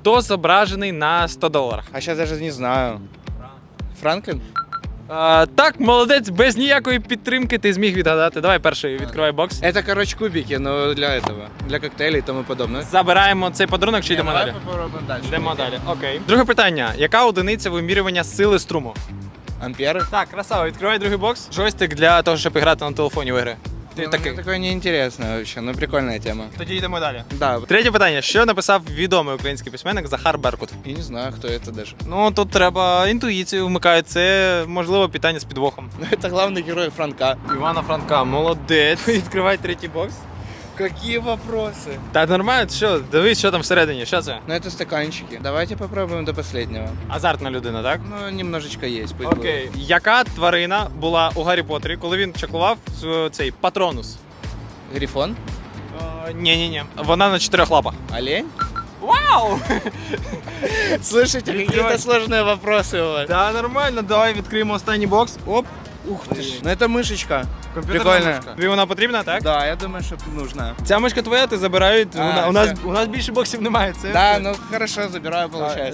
Хто зображений на 100 доларах? А сейчас даже не знаю. Франклин? А, так, молодець, без ніякої підтримки ти зміг відгадати. Давай перший відкривай бокс. Это, короче, кубики, но для этого. Для коктейлей и тому подобное. Забираємо цей подарунок чи йдемо далі? попробуем дальше. Йдемо далі. Окей. Друге питання: яка одиниця вимірювання сили струму? Амперы? Так, красава, відкривай другий бокс. Джойстик для того, щоб грати на телефоні в ігри. Ти Ну, такий. мне такое неинтересно вообще, ну прикольная тема. Тоді йдемо далі. Да, Третє питання: що написав відомий український письменник Захар Беркут? я не знаю, кто это даже. Ну тут треба інтуїцію вмикати. Це можливо питання з підвохом. Ну это главный герой Франка. Івана Франка, молодець. Відкривай третій бокс. Какие вопросы? Та нормально, що? Дивись, що там всередині. Що це? Ну это стаканчики. Давайте попробуем до последнего. Азартна людина, так? Ну, немножечко есть, пусть Окей. Яка тварина була у Гаррі Поттері, коли він чаклував з- цей патронус? будет. Грифон? Ні, ні, ні. Вона на чотирьох лапах. Олень? Вау! Слушайте, какие-то сложные вопросы у вас. Та нормально, давай відкриємо останній бокс. Оп. Ух ты ж. Ну это мышечка. Комп'ютерна Прикольно. мишка. Тобі вона потрібна, так? Да, я думаю, что нужно. Ця мишка твоя, ти забирають. А, у, на- у, нас, все. у нас більше боксів немає. Це Да, ну хорошо, забираю, получается.